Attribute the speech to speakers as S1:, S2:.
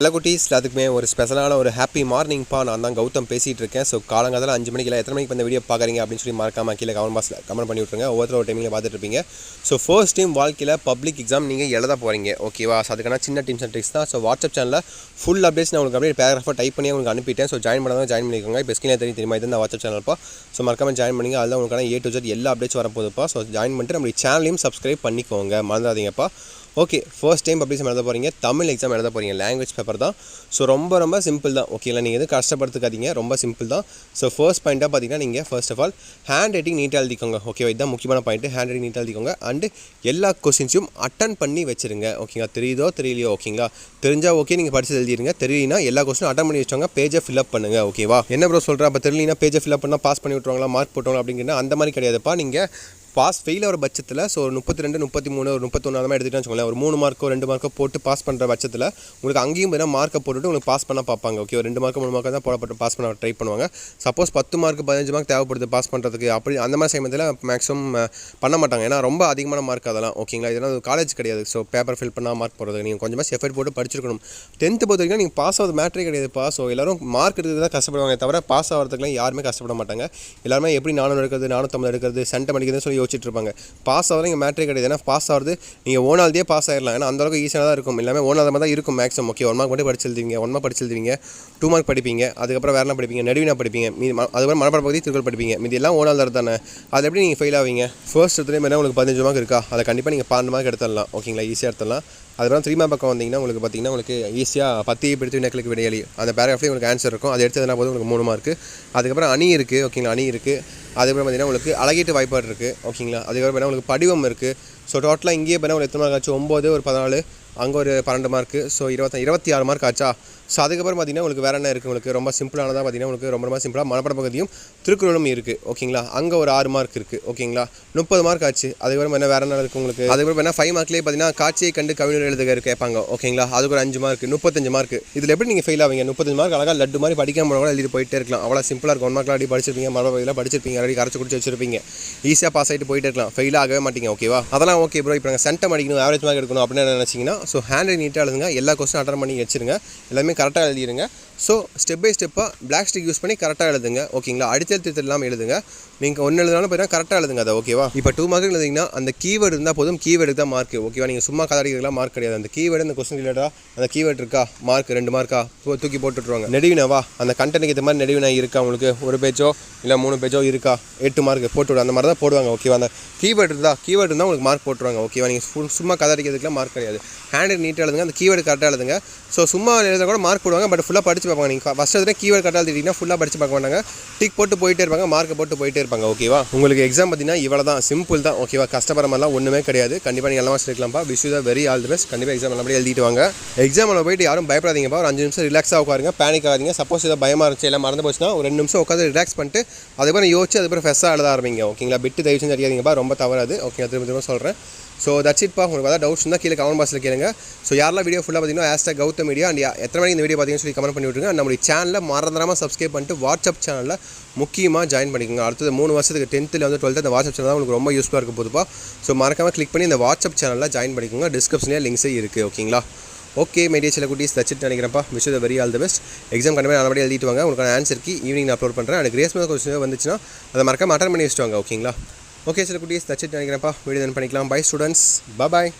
S1: எல்லா குட்டீஸ் எல்லாத்துக்குமே ஒரு ஸ்பெஷலான ஒரு ஹாப்பி மார்னிங்ப்பா நான் தான் கௌதம் பேசிகிட்டு இருக்கேன். ஸோ காலங்காலத்தில் அஞ்சு மணிக்கு இல்லை எத்தனை மணிக்கு இந்த வீடியோ பார்க்குறீங்க அப்படின்னு சொல்லி மறக்காம கீழே கமெண்ட் பாக்ஸில் கமெண்ட் பண்ணி விட்ருங்க ஒவ்வொருத்தர் ஒரு டைமில் பார்த்துட்டு இருப்பீங்க. ஸோ ஃபர்ஸ்ட் டைம் வாழ்க்கையில் பப்ளிக் எக்ஸாம் நீங்கள் எழுத போகிறீங்க ஓகேவா ஸோ அதுக்கான சின்ன டீம்ஸ் அண்ட் ட்ரிக்ஸ் தான். ஸோ வாட்ஸ்அப் சேனலில் ஃபுல் அப்டேட்ஸ் நான் உங்களுக்கு அப்படியே பேராகிராஃபாக டைப் பண்ணி உங்களுக்கு அனுப்பிட்டேன். ஸோ ஜாயின் பண்ணாதான் ஜாயின் பண்ணிக்கோங்க. இப்போ ஸ்கிரீனில் தெரியும் தெரியுமா? இது வாட்ஸ்அப் சேனல்ப்பா ஸோ மறக்காம ஜாயின் பண்ணுங்க. அதில் உங்களுக்கான ஏ டு ஜெட் எல்லா அப்டேட்ஸ் வரப்போதுப்பா ஸோ ஜாயின் பண்ணிட்டு நம்மளுடைய சேனலையும் சப்ஸ்கிரைப் பண்ணிக்கோங்க. மறந்துடாதீங்கப்பா ஓகே ஃபர்ஸ்ட் டைம் பப்ளிக் எழுத போகிறீங்க தமிழ் எக்ஸாம் எழுத போகிறீங்க லாங்குவேஜ் பேப்பர் தான். ஸோ ரொம்ப ரொம்ப சிம்பிள் தான். ஓகேங்களா நீங்கள் எதுவும் கஷ்டப்படுத்துக்காதீங்க. ரொம்ப சிம்பிள் தான். ஸோ ஃபர்ஸ்ட் பாயிண்ட்டாக பார்த்தீங்கன்னா நீங்கள் first of all handwriting நீட்டாக எழுதிக்கோங்க. ஓகேவா இதுதான் முக்கியமான பாயிண்ட் ஹேண்ட் ரைட்டிங் நீட்டாக எழுதிக்கோங்க. அண்டு எல்லா கொஸ்டின்ஸையும் அட்டன் பண்ணி வச்சிருங்க. ஓகேங்களா தெரியுதோ தெரியலையோ? ஓகேங்களா தெரிஞ்சால் ஓகே நீங்கள் படித்து எழுதிடுங்க. தெரியலனா எல்லா கொஸ்டினும் அட்டன் பண்ணி வச்சாங்க பேஜை ஃபில்அப் பண்ணுங்க. ஓகேவா என்ன ப்ரோ சொல்கிறேன் அப்போ தெரியலனா பேஜை ஃபில்அப் பண்ணால் பாஸ் பண்ணி விட்ருவாங்களா மார்க் போட்டுவாங்களா அப்படிங்கிறனா அந்த மாதிரி கிடையாதுப்பா. நீங்கள் பாஸ் ஃபெயில் ஆகிற பட்சத்தில் ஸோ ஒரு முப்பத்தி ரெண்டு முப்பத்தி மூணு ஒரு முப்பத்தொன்று அந்த மாதிரி வச்சுக்கோங்களேன். ஒரு மூணு மார்க்கோ ரெண்டு மார்க்கோ போட்டு பாஸ் பண்ணுற பட்சத்தில் உங்களுக்கு அங்கேயும் பார்த்தீங்கன்னா மார்க்கை போட்டுட்டு உங்களுக்கு பாஸ் பண்ண பார்ப்பாங்க ஓகே ஒரு ரெண்டு மார்க்கு மூணு மார்க்கு தான் போடப்பட்டு பாஸ் பண்ண ட்ரை பண்ணுவாங்க. சப்போஸ் பத்து மார்க் பதினஞ்சு மார்க் தேவைப்படுது பாஸ் பண்ணுறதுக்கு அப்படி அந்த மாதிரி சமயத்தில் மேக்ஸிமம் பண்ண மாட்டாங்க. ஏன்னா ரொம்ப அதிகமான மார்க் அதெல்லாம் ஓகேங்களா இதெல்லாம் காலேஜ் கிடையாது ஸோ பேப்பர் ஃபில் பண்ணால் மார்க் போடுறது நீங்கள் கொஞ்சமாக எஃபர்ட் போட்டு படிச்சிருக்கணும். டென்த்து பொறுத்த வரைக்கும் நீங்கள் பாஸ் ஆகுது மேட்ரே கிடையாதுப்பா ஸோ எல்லோரும் மார்க் எடுக்கிறது தான் கஷ்டப்படுவாங்க தவிர பாஸ் ஆகிறதுக்குலாம் யாருமே கஷ்டப்பட மாட்டாங்க. எல்லாருமே எப்படி நானூறு எடுக்கிறது நானூற்றம்பது எடுக்கிறது சென்டம் அடிக்கிறதுன்னு சொல்லி யோசிச்சுட்டு இருப்பாங்க பாஸ் ஆகிறது இங்கே மேட்ரே கிடையாது. ஏன்னா பாஸ் ஆகிறது நீங்கள் ஓனால்தே பாஸ் ஆயிடலாம் ஏன்னா அந்தளவுக்கு ஈஸியாக தான் இருக்கும். எல்லாமே ஓனாத மாதிரி தான் இருக்கும் மேக்ஸிமம் ஓகே ஒன் மார்க் மட்டும் படிச்சு ஒன் மார்க் படிச்சு டூ மார்க் படிப்பீங்க அதுக்கப்புறம் வேறு என்ன படிப்பீங்க? நடுவினா படிப்பீங்க. மீதி அதுக்கப்புறம் மனப்பாட பகுதி திருக்குறள் படிப்பீங்க. மீதி எல்லாம் ஓனால் தான் தானே? அது எப்படி நீங்கள் ஃபெயில் ஆவீங்க? ஃபர்ஸ்ட் எடுத்துலேயே என்ன உங்களுக்கு பதினஞ்சு மார்க் இருக்கா? அதை கண்டிப்பாக நீங்கள் பன்னெண்டு மார்க் எடுத்துடலாம். ஓகேங்களா ஈஸியாக எடுத்துடலாம். அதுக்கப்புறம் த்ரீ பக்கம் வந்தீங்கன்னா உங்களுக்கு பார்த்தீங்கன்னா உங்களுக்கு ஈஸியாக பத்தி பிடித்து வினக்களுக்கு விடையளி அந்த பேராஃப்லேயே உங்களுக்கு ஆன்சர் இருக்கும். அதை எடுத்ததுனா போது உங்களுக்கு மூணு மார்க்கு அதுக்கப்புறம் அணி இருக்குது ஓகேங்களா அணி இருக்குது அதுக்கப்புறம் பார்த்தீங்கன்னா உங்களுக்கு அழகீட்டு வாய்ப்பாடு இருக்குது ஓகேங்களா அதுக்கப்புறம் பார்த்தீங்கன்னா உங்களுக்கு படிவம் இருக்குது ஸோ டோட்டலாக இங்கேயே பார்த்தீங்கன்னா உங்களுக்கு எத்தனை நாள் ஆச்சு ஒம்பது ஒரு பதினாலு அங்கே ஒரு பன்னெண்டு மார்க்கு ஸோ இருபத்தி இருபத்தி ஆறு மார்க் ஆச்சா? ஸோ அதுக்கப்புறம் பார்த்தீங்கன்னா உங்களுக்கு வேறு என்ன இருக்குது உங்களுக்கு ரொம்ப சிம்பிளானதாக பார்த்தீங்கன்னா உங்களுக்கு ரொம்ப ரொம்ப சிம்பிளாக மனப்பட பகுதியும் திருக்குறளும் இருக்குது ஓகேங்களா அங்கே ஒரு ஆறு மார்க் இருக்குது ஓகேங்களா முப்பது மார்க் ஆச்சு. அதுக்கப்புறம் என்ன வேறு என்ன இருக்குது உங்களுக்கு? அதுக்கப்புறம் என்ன ஃபைவ் மார்க்லேயே பார்த்தீங்கன்னா காட்சியை கண்டு கவிஞர் எழுதுகிற கேட்பாங்க. ஓகேங்களா அதுக்கு ஒரு அஞ்சு மார்க் முப்பத்தஞ்சு மார்க் இதில் எப்படி நீங்கள் ஃபெயில் ஆவீங்க? முப்பத்தஞ்சு மார்க் அழகாக லட்டு மாதிரி படிக்காம கூட எழுதி போயிட்டே இருக்கலாம். அவ்வளோ சிம்பிளாக இருக்கும். ஒன் மார்க்லாம் அடி படிச்சிருப்பீங்க மழை பகுதியில் படிச்சிருப்பீங்க. ஆல்ரெடி கரைச்சி குடிச்சு வச்சிருப்பீங்க. ஈஸியாக பாஸ் ஆகிட்டு போயிட்டே இருக்கலாம். ஃபெயில் ஆகவே மாட்டீங்க. ஓகேவா அதெல்லாம் ஓகே ப்ரோ இப்போ நாங்கள் சென்டம் அடிக்கணும் ஆவரேஜ் மார்க் எடுக்கணும் அப்படின்னு நினச்சிங்கன்னா ஸோ ஹேண்ட் ரைட் நீட்டாக எழுதுங்க எல்லா கொஸ்டின் அட்டன் பண்ணி வச்சுருங்க. எல்லாமே கரெக்டாக எழுதிடுங்க. ஸோ ஸ்டெப் பை ஸ்டெப்பாக பிளாக் ஸ்டிக் யூஸ் பண்ணி கரெக்டாக எழுதுங்க. ஓகேங்களா அடித்தெழுத்து இல்லாமல் எழுதுங்க. நீங்கள் ஒன்று எழுதுனாலும் பார்த்தீங்கன்னா கரெக்டாக எழுதுங்க அதை ஓகேவா இப்போ டூ மார்க் எழுதிங்கன்னா அந்த கீவேர்டு இருந்தால் போதும். கீவேர்டுக்கு தான் மார்க் ஓகேவா நீங்கள் சும்மா கதாடிக்கிறதுலாம் மார்க் கிடையாது. அந்த கீவேர்டு அந்த கொஸ்டின் ரிலேட்டடாக அந்த கீவேர்டு இருக்கா? மார்க் ரெண்டு மார்க்கா தூக்கி போட்டுட்ருவாங்க நெடுவினாவா அந்த கண்டென்ட்டுக்கு ஏற்ற மாதிரி நெடுவினா இருக்கா உங்களுக்கு? ஒரு பேஜோ இல்லை மூணு பேஜோ இருக்கா? எட்டு மார்க் போட்டு அந்த மாதிரி தான் போடுவாங்க ஓகேவா அந்த கீவேர்டு இருந்தால் கீவேர்டு இருந்தால் உங்களுக்கு மார்க் போட்டுருவாங்க ஓகேவா நீங்கள் சும்மா கதாடிக்கிறதுக்குலாம் மார்க் கிடையாது. ஹேண்ட் நீட்டாக எழுதுங்க அந்த கீவேர்டு கரெக்டாக எழுதுங்க. ஸோ சும்மா எழுத கூட மார்க் போடுவாங்க பட் ஃபுல்லாக படிச்சு பார்ப்பாங்க. நீங்கள் ஃபஸ்ட் எதுனா கீவேர்டு கரெக்டாக எழுதிட்டீங்கன்னா ஃபுல்லாக படிச்சு பார்க்க மாட்டாங்க. டிக் போட்டு போயிட்டே இருப்பாங்க மார்க் போட்டு போயிட்டே இருப்பாங்க ஓகேவா உங்களுக்கு எக்ஸாம் பார்த்தீங்கன்னா இவ்வளோ தான் சிம்பிள் தான் ஓகேவா கஷ்டப்படுற மாதிரிலாம் ஒன்றுமே கிடையாது. கண்டிப்பாக நீங்கள் எல்லாம் எடுக்கலாம்ப்பா wish you very all the best கண்டிப்பாக எக்ஸாம் நல்லபடியாக எழுதிட்டு வாங்க. எக்ஸாமில் போயிட்டு யாரும் பயப்படாதீங்கப்பா ஒரு அஞ்சு நிமிஷம் ரிலாக்ஸாக உட்காருங்க பேனிக் ஆகாதீங்க. சப்போஸ் ஏதோ பயமாக இருந்துச்சு எல்லாம் மறந்து போச்சுன்னா ஒரு ரெண்டு நிமிஷம் உட்காந்து ரிலாக்ஸ் பண்ணிட்டு அதுக்கப்புறம் யோசிச்சு அதுக்கப்புறம் ஃப்ரெஷ்ஷாக எழுத ஆரம்பிங்க ஓகேங்களா பிட்டு தயவு செஞ்சு அடிக்காதீங்கப்பா ரொம்ப தவறாது ஓகே திரும்ப திரும்ப சொல்கிறேன் ஸோ தட்ஸ் இட்பா உங்களுக்கு ஏதாவது டவுட்ஸ் இருந்தால் கீழே கமெண்ட் பாக்ஸில் கேளுங்க. ஸோ யாரெல்லாம் வீடியோ ஃபுல்லாக பார்த்தீங்கன்னா ஹேஷ்டாக் கௌதம் மீடியா அண்ட் எத்தனை மணிக்கு இந்த வீடியோ பார்த்தீங்கன்னு சொல்லி கமெண்ட் பண்ணி விட்டுருங்க. நம்மளுடைய சேனலில் மறந்துடாமல் சப்ஸ்கிரைப் பண்ணிட்டு வாட்ஸ்அப் சேனலில் முக்கியமாக ஜாயின் பண்ணிக்கோங்க. அடுத்தது மூணு வருஷத்துக்கு டென்த்தில் வந்து டுவெல்த்து அந்த வாட்ஸ்அப் சேனல் தான் உங்களுக்கு ரொம்ப யூஸ்ஃபுல்லாக இருக்கும் போதுப்பா ஸோ மறக்காமல் கிளிக் பண்ணி இந்த வாட்ஸ்அப் சேனலில் ஜாயின் பண்ணிக்கோங்க. டிஸ்கிரிப்ஷன்லேயே லிங்க்ஸே இருக்குது ஓகேங்களா ஓகே மீடியா சில குட்டீஸ் தச்சிட்டு நினைக்கிறப்பா wish the very all the best exam கண்டிப்பாக நல்லபடியாக எழுதிட்டு வாங்க. உங்களுக்கான ஆன்சருக்கு ஈவினிங் நான் அப்லோட் பண்ணுறேன் எனக்கு கிரேஸ் கொஸ்டின் வந்துச்சுன்னா அதை மறக்காம அட்டன் பண்ணி வச்சுட்டு வாங்க ஓகேங்களா ஓகே சில குட்டீஸ் தச்சு நினைக்கிறேன்ப்பா. வீடியோ பண்ணிக்கலாம். Bye students bye